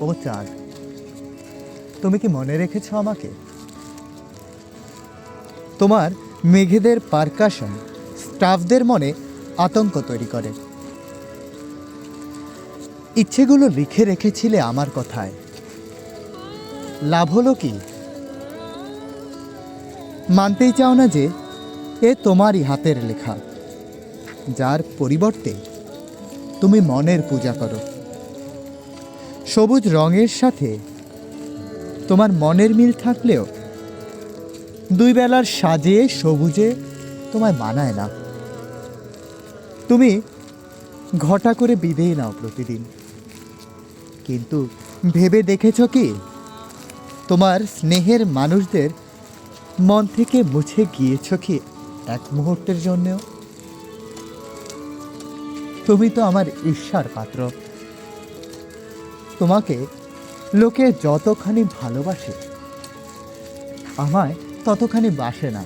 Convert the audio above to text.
ও চাঁদ, তুমি কি মনে রেখেছ আমাকে? তোমার মেঘেদের পারকাশন স্টাফদের মনে আতঙ্ক তৈরি করে। ইচ্ছেগুলো লিখে রেখেছিলে আমার কথায়। লাভ হলো কি? মানতেই চাও না যে, এ তোমারই হাতের লেখা, যার পরিবর্তে তুমি মনের পূজা করো। সবুজ রঙের সাথে। তোমার মনের মিল থাকলেও দুই বেলার সাজে, সবুজে তোমায় মানায় না। তুমি ঘটা করে বিদেয় নাও প্রতিদিন। কিন্তু ভেবে দেখেছ কি? তোমার স্নেহের মানুষদের মন থেকে মুছে গিয়েছ কি এক মুহূর্তের জন্যেও? তুমি তো আমার ঈর্ষার পাত্র। তোমাকে লোকে যতখানি ভালোবাসে আমায় ততখানি বাসে না।